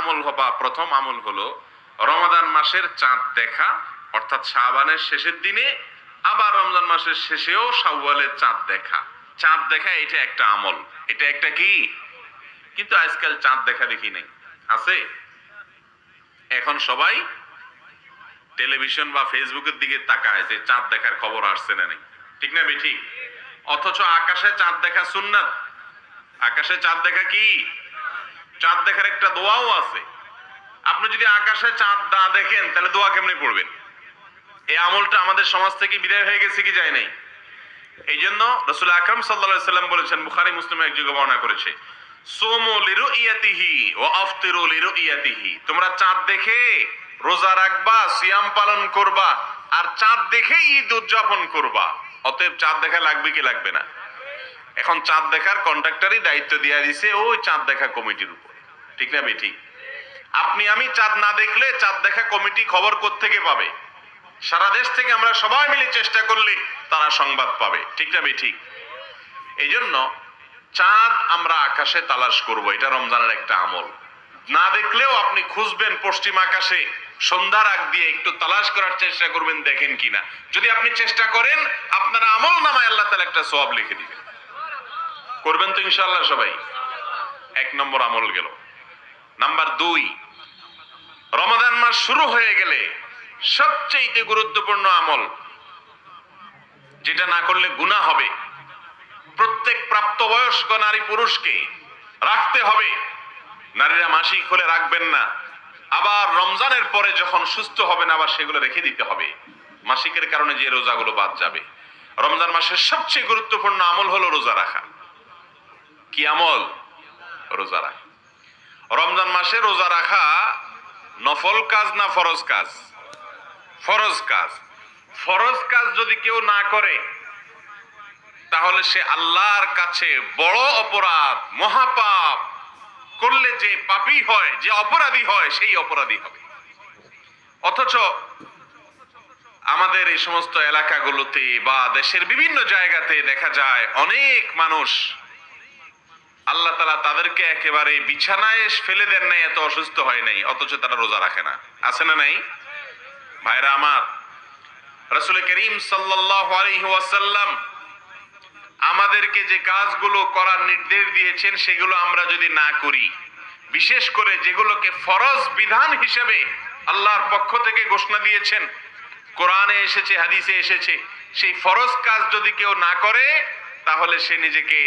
আমল হবা প্রথম আমল হলো রমাদান মাসের চাঁদ দেখা, অর্থাৎ শাবানের শেষের দিনে, আবার রমজান মাসের শেষেও শাওয়ালের চাঁদ দেখা। চাঁদ দেখা এটা একটা আমল। এটা একটা কি? কিন্তু আজকাল চাঁদ দেখা দেখি নাই। আছে? এখন সবাই টেলিভিশন বা ফেসবুকের দিকে তাকায় যে চাঁদ দেখার খবর আসছে না নেই। ঠিক না ঠিক অথচ আকাশে চাঁদ দেখা সুন্নাত। আকাশে চাঁদ দেখা কি? চাঁদ দেখার একটা দোয়াও আছে। আপনি যদি আকাশে চাঁদ না দেখেন, তাহলে দোয়া কেমনে পড়বেন এই আমলটা আমাদের সমাজ থেকে বিদায় হয়ে গেছে কি যায় নাই? এই জন্য রসুল আকরম সাল্লা সাল্লাম বলেছেন, বুখারি মুসলিম এক যুগে বর্ণনা করেছে, সোমো লিরু ইয়াতিহি ও আফতিরু লিরু ইয়াতিহি তোমরা চাঁদ দেখে রোজা রাখবা, সিয়াম পালন করবা, আর চাঁদ দেখে ঈদ উদযাপন করবা। অতএব চাঁদ দেখা লাগবে কি লাগবে না? এখন চাঁদ দেখার কন্ট্রাক্টরই দায়িত্ব দিয়ে দিছে, ওই চাঁদ দেখা কমিটির উপর। ঠিক না বেঠি আপনি, আমি চাঁদ না দেখলে চাঁদ দেখা কমিটি খবর থেকে পাবে? সারা দেশ থেকে আমরা সবাই মিলে চেষ্টা করলে তারা সংবাদ পাবে। ঠিক না বেঠি এই জন্য চাঁদ আমরা আকাশে তালাশ করব, এটা রমজানের একটা আমল। না দেখলেও আপনি খুঁজবেন পশ্চিম আকাশে, সন্ধ্যার আগ দিয়ে একটু তালাশ করার চেষ্টা করবেন, দেখেন কিনা। যদি আপনি চেষ্টা করেন, আপনার আমল নামায় আল্লাহ তালা একটা সব লিখে দিবেন। করবেন তো ইনশাল্লাহ সবাই? এক নম্বর আমল গেল। নাম্বার দুই রমাদান মাস শুরু হয়ে গেলে সবচেয়ে গুরুত্বপূর্ণ আমল, যেটা না করলে গুণা হবে। প্রত্যেক প্রাপ্তবয়স্ক নারী পুরুষকে রাখতে হবে। নারীরা মাসিক হলে রাখবেন না। আবার রমজানের পরে যখন সুস্থ হবেন, আবার সেগুলো রেখে দিতে হবে। মাসিকের কারণে যে রোজাগুলো বাদ যাবে। রমজান মাসের সবচেয়ে গুরুত্বপূর্ণ আমল হলো রোজা রাখা। কি আমল? রোজা রাখা। রমজান মাসে রোজা রাখা নফল কাজ না ফরজ কাজ? ফরজ কাজ। ফরজ কাজ যদি কেউ না করে, তাহলে সে আল্লাহর কাছে বড় অপরাধ, মহাপাপ করলে যে পাপী হয়, যে অপরাধী হয়, সেই অপরাধী হবে। অথচ আমাদের এই সমস্ত এলাকাগুলোতে বা দেশের বিভিন্ন জায়গাতে দেখা যায়, অনেক মানুষ আল্লাহ তালা তাদেরকে একেবারে বিছানায় ফেলে দেন নাই, এত অসুস্থ হয় নাই, অথচ তারা রোজা রাখে না। আছে না নাই? ভাইরা আমার, রসুল করিম সাল্লাম আমাদেরকে যে কাজগুলো করার নির্দেশ দিয়েছেন, সেগুলো আমরা যদি না করি, বিশেষ করে যেগুলোকে ফরজ বিধান হিসেবে আল্লাহর পক্ষ থেকে ঘোষণা দিয়েছেন, কোরআনে এসেছে, হাদিসে এসেছে, সেই ফরজ কাজ যদি কেউ না করে, তাহলে সে নিজেকে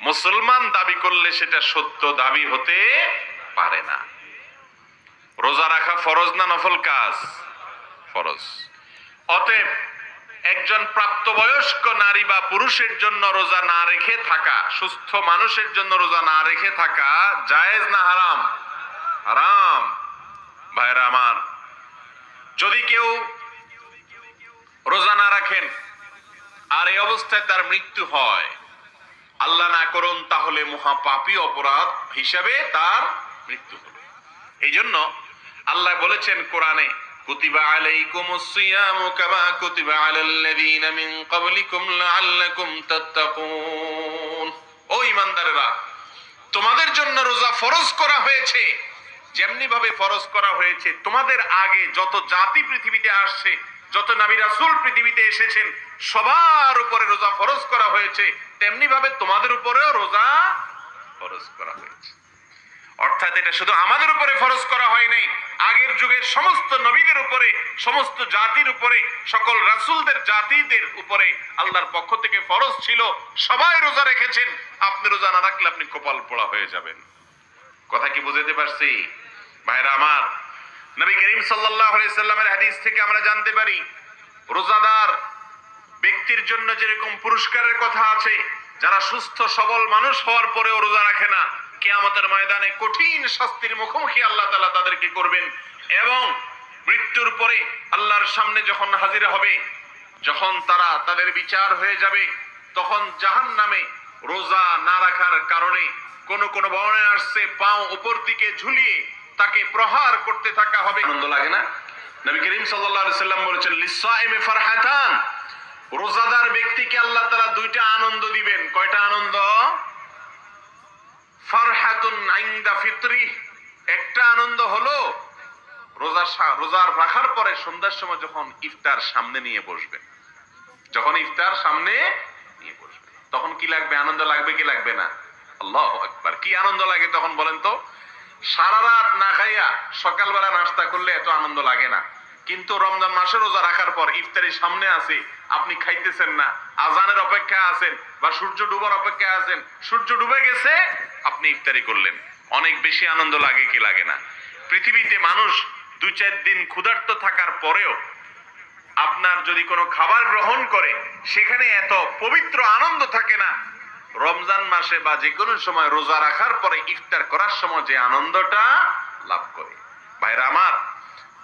মুসলমান দাবি করলে সেটা সত্য দাবি হতে পারে না। রোজা রাখা ফরজ না নফল কাজ? ফরজ। অতএব একজন প্রাপ্তবয়স্ক নারী বা পুরুষের জন্য রোজা না রেখে থাকা, সুস্থ মানুষের জন্য রোজা না রেখে থাকা জায়েজ না হারাম? হারাম। ভাইরা আমার, যদি কেউ রোজা না রাখেন, আর এই অবস্থায় তার মৃত্যু হয় আল্লাহ না করুন, তাহলে মহাপাপী অপরাধ হিসাবে তার মৃত্যু হবে। এই জন্য আল্লাহ বলেছেন কোরআনে তোমাদের জন্য রোজা ফরজ করা হয়েছে যেমনি ভাবে ফরজ করা হয়েছে, তোমাদের আগে যত জাতি পৃথিবীতে আসছে, যত নবী রাসূল পৃথিবীতে এসেছেন, সবার উপরে হয়েছে, তেমনি ভাবে তোমাদের উপরেও রোজা ফরজ করা হয়েছে। অর্থাৎ এটা শুধু আমাদের উপরে ফরজ করা হয় নাই, আগের যুগের সমস্ত নবীদের উপরে, সমস্ত জাতির উপরে, সকল রাসূলদের, জাতিদের উপরে আল্লাহর পক্ষ থেকে ফরজ ছিল, সবাই রোজা রেখেছেন, আপনি রোজা না রাখলে আপনি কপাল পোড়া হয়ে যাবেন। কথা কি বুঝাতে পারছি? ভাইরা আমার, নবী করিম আলাইহি সাল্লামের হাদিস থেকে আমরা জানতে পারি, রোজাদার ব্যক্তির জন্য যেরকম পুরস্কারের কথা আছে, যারা সুস্থ, সবল মানুষ হওয়ার পরেও রোজা রাখে না, কেয়ামতের ময়দানে কঠিন শাস্তির মুখোমুখি আল্লাহ তালা তাদেরকে করবেন। এবং মৃত্যুর পরে আল্লাহর সামনে যখন হাজির হবে, যখন তারা তাদের বিচার হয়ে যাবে, তখন জাহান নামে রোজা না রাখার কারণে কোন কোন বর্ণায় আসছে, পাও উপর দিকে ঝুলিয়ে তাকে প্রহার করতে থাকা হবে। আনন্দ লাগে না? নবী করিম আলাইহি সাল্লাম বলেছেন লিসাইমে ফারহাতান। ব্যক্তিকে আল্লাহ তাআলা দুইটা আনন্দ দিবেন। কয়টা আনন্দ? একটা আনন্দ হলো রোজা রোজার রাখার পরে সন্ধ্যার সময় যখন ইফতার সামনে নিয়ে বসবেন। যখন ইফতার সামনে নিয়ে বসবে তখন কি লাগবে? আনন্দ লাগবে কি লাগবে না? আল্লাহ একবার কি আনন্দ লাগে তখন বলেন তো? সারা রাত না খাইয়া সকালবেলা নাস্তা করলে এত আনন্দ লাগে না। কিন্তু রমজান মাসে রোজা রাখার পর ইফতারি সামনে আছে আপনি খাইতেছেন না। আজানের অপেক্ষা আছেন বা সূর্য ডুবার অপেক্ষা আছেন। সূর্য ডুবে গেছে, আপনি ইফতারি করলেন। অনেক বেশি আনন্দ লাগে কি লাগে না। পৃথিবীতে মানুষ দুই চার দিন ক্ষুধার্ত থাকার পরেও আপনার যদি কোনো খাবার গ্রহণ করে, সেখানে এত পবিত্র আনন্দ থাকে না। রমজান মাসে বা যে কোনো সময় রোজা রাখার পরে ইফতার করার সময় যে আনন্দটা লাভ করে। ভাইরা আমার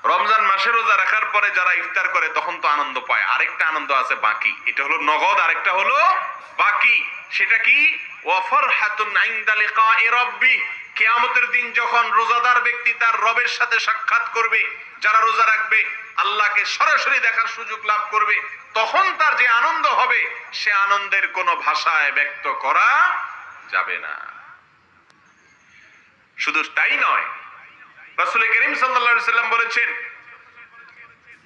রমজান মাসে রোজা রাখার পরে যারা ইফতার করে, তখন তো আনন্দ পায়। আরেকটা আনন্দ আছে, বাকি। এটা হলো নগদ, আরেকটা হলো বাকি। সেটা কি? ওয়াফার হাতুন রাব্বি। কিয়ামতের দিন যখন রোজাদার ব্যক্তি তার রবের সাথে সাক্ষাৎ করবে, যারা রোজা রাখবে, আল্লাহকে সরাসরি দেখার সুযোগ লাভ করবে, তখন তার যে আনন্দ হবে, সে আনন্দের কোনো ভাষায় ব্যক্ত করা যাবে না। শুধু তাই নয় রাসূল করিম সাল্লাম বলেছেন,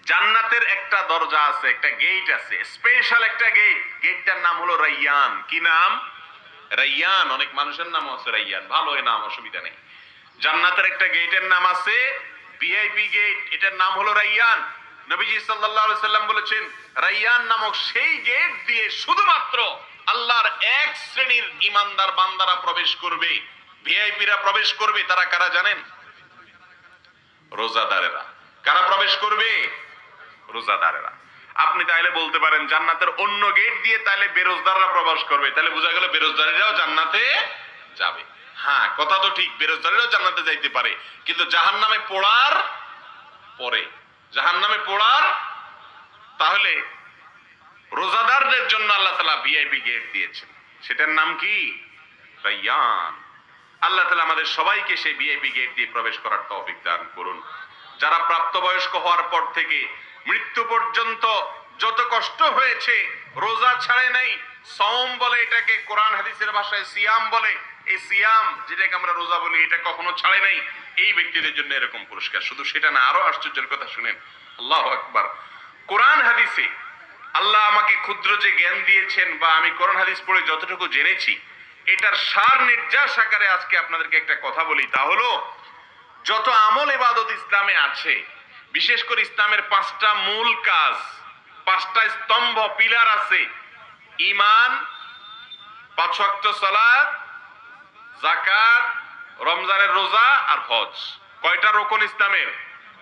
জান্নাতের একটা দরজা আছে, একটা গেট আছে স্পেশাল একটা গেট গেটটার নাম হলো রাইয়ান। কি নাম? রাইয়ান। অনেক মানুষের নাম আছে রাইয়ান। ভালো এ নাম, অসুবিধা নেই। জান্নাতের একটা গেটের নাম আছে ভিআইপি গেট এটার নাম হলো রাইয়ান। নবীজি সাল্লাল্লাহু সাল্লাম বলেছেন, রাইয়ান নামক সেই গেট দিয়ে শুধুমাত্র আল্লাহর এক শ্রেণির ইমানদার বান্দারা প্রবেশ করবে। ভিআইপিরা প্রবেশ করবে, তারা কারা জানেন? রোজাদারেরা। কারা প্রবেশ করবে? রোজাদারেরা। আপনি তাইলে বলতে পারেন, জান্নাতের অন্য গেট দিয়ে তাহলে বেরোজদাররা প্রবেশ করবে। তাহলে বোঝা গেল বেরোজদারেরাও জান্নাতে যাবে। হ্যাঁ কথা তো ঠিক, বেরোজদারেরাও জান্নাতে যাইতে পারে। কিন্তু জাহান নামে পড়ার পরে জাহান নামে পড়ার তাহলে রোজাদারদের জন্য আল্লাহ তালা ভিআইপি গেট দিয়েছেন। সেটার নাম কি? রাইয়ান আল্লাহ তালা আমাদের সবাইকে সেই ভিআইপি গেট দিয়ে প্রবেশ করার তৌফিক দান করুন। যারা প্রাপ্তবয়স্ক হওয়ার পর থেকে মৃত্যু পর্যন্ত যত কষ্ট হয়েছে, রোজা ছাড়ে নাই, সওম বলে এটাকে কোরআন হাদিসের ভাষায় সিয়াম বলে, এই সিয়াম যেটাকে আমরা রোজা বলি, এটা কখনো ছাড়ে নাই। এই ব্যক্তিদের জন্য এরকম পুরস্কার। শুধু সেটা না, আরও আশ্চর্যের কথা শুনেন। আল্লাহ আকবার। কোরআন হাদিসে আল্লাহ আমাকে ক্ষুদ্র যে জ্ঞান দিয়েছেন বা আমি কোরআন হাদিস পড়ে যতটুকু জেনেছি এটার সার নির্যাস আকারে আজকে আপনাদেরকে একটা কথা বলি, তা হলো, যত আমল ইবাদত ইসলামে আছে, বিশেষ করে ইসলামের পাঁচটা মূল কাজ, পাঁচটা স্তম্ভ, পিলার আছে ইমান সালাত জাকাত রমজানের রোজা আর হজ। কয়টা রোকন ইসলামের?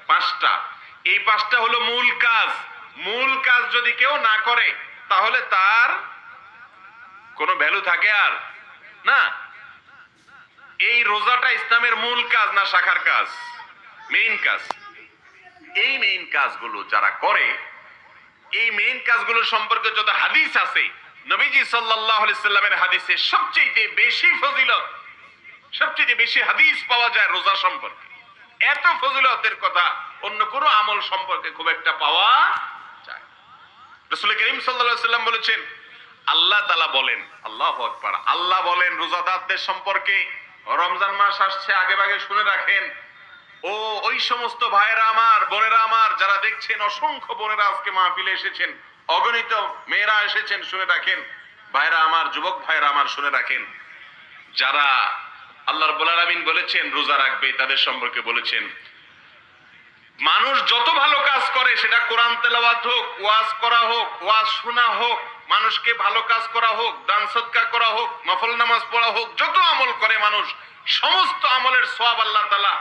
পাঁচটা। এই পাঁচটা হলো মূল কাজ। মূল কাজ যদি কেউ না করে, তাহলে তার কোনো ভ্যালু থাকে আর না, এই রোজাটা ইসলামের মূল কাজ না শাখার কাজ? মেইন কাজ। এই মেইন কাজগুলো যারা করে, এই মেইন কাজগুলো সম্পর্কে যত হাদিস আছে, নবীজি সাল্লামের হাদিসে সবচেয়ে বেশি ফজিলত সবচেয়ে বেশি হাদিস পাওয়া যায় রোজা সম্পর্কে। এত ফজিলতের কথা অন্য কোনো আমল সম্পর্কে খুব একটা পাওয়া যায় রসুল করিম সাল্লাল্লাহু সাল্লাম বলেছেন আল্লাহ তালা বলেন, আল্লাহ আকবার, আল্লাহ বলেন রোজাদারদের সম্পর্কে রমজান মাস আসছে, আগে ভাগে শুনে রাখেন। ও, ওই সমস্ত ভাইয়েরা আমার, বোনেরা আমার, যারা দেখছেন, অসংখ্য বোনেরা আজকে মাহফিলে এসেছেন, অগণিত মেয়েরা এসেছেন, শুনে রাখেন। ভাইরা আমার, যুবক ভাইরা আমার, শুনে রাখেন। যারা আল্লাহ রব্বুল আলামিন বলেছেন রোজা রাখবে, তাদের সম্পর্কে বলেছেন। মানুষ যত ভালো কাজ করে, সেটা কোরআন তেলাওয়াত হোক, ওয়াজ করা হোক, ওয়াজ শোনা হোক, মানুষকে ভালো কাজ করা হোক, দান সৎকার করা হোক, নফল নামাজ পড়া হোক, যত আমল করে মানুষ, সমস্ত আমলের সব আল্লাহ তালা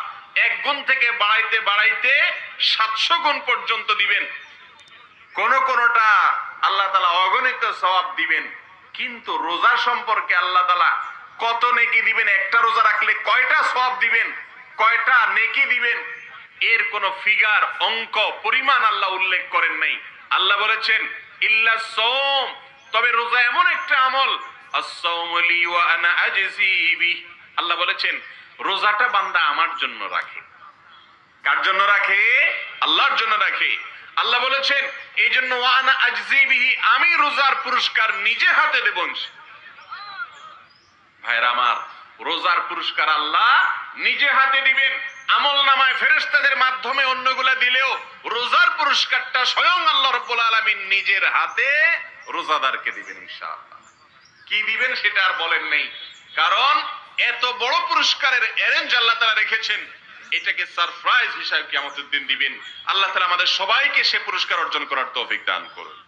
এক গুণ থেকে বাড়াইতে বাড়াইতে সাতশো গুণ পর্যন্ত দিবেন। কোন কোনটা আল্লাহ তালা অগণিত সওয়াব দিবেন, কিন্তু রোজা সম্পর্কে আল্লাহ তালা কত নেকি দিবেন, একটা রোজা রাখলে কয়টা সওয়াব দিবেন, কয়টা নেকি দিবেন এর কোন ফিগার, অঙ্ক, পরিমাণ আল্লাহ উল্লেখ করেন নাই। আল্লাহ বলেছেন, ইল্লা সোম তবে রোজা এমন একটা আমল। আল্লাহ বলেছেন, রোজাটা বান্দা আমার জন্য রাখে। কার জন্য রাখে? আল্লাহর জন্য রাখে। আল্লাহ বলেছেন এই জন্য ওয়ানা আজজি বিহি, আমি রোজার পুরস্কার নিজে হাতে দেব ভাইরা আমার, রোজার পুরস্কার আল্লাহ নিজে হাতে দিবেন। আমল নামায় ফেরেস্তাদের মাধ্যমে অন্যগুলা দিলেও রোজার পুরস্কারটা স্বয়ং আল্লাহ রব্বুল আলামিন নিজের হাতে রোজাদারকে দিবেন ইনশাআল্লাহ। কি দিবেন সেটা আর বলেন নেই। কারণ এত বড় পুরস্কারের অ্যারেঞ্জ আল্লাহ তারা রেখেছেন, এটাকে সারপ্রাইজ হিসাবে কিয়ামতের দিন দিবেন। আল্লাহ তালা আমাদের সবাইকে সে পুরস্কার অর্জন করার তৌফিক দান করুন।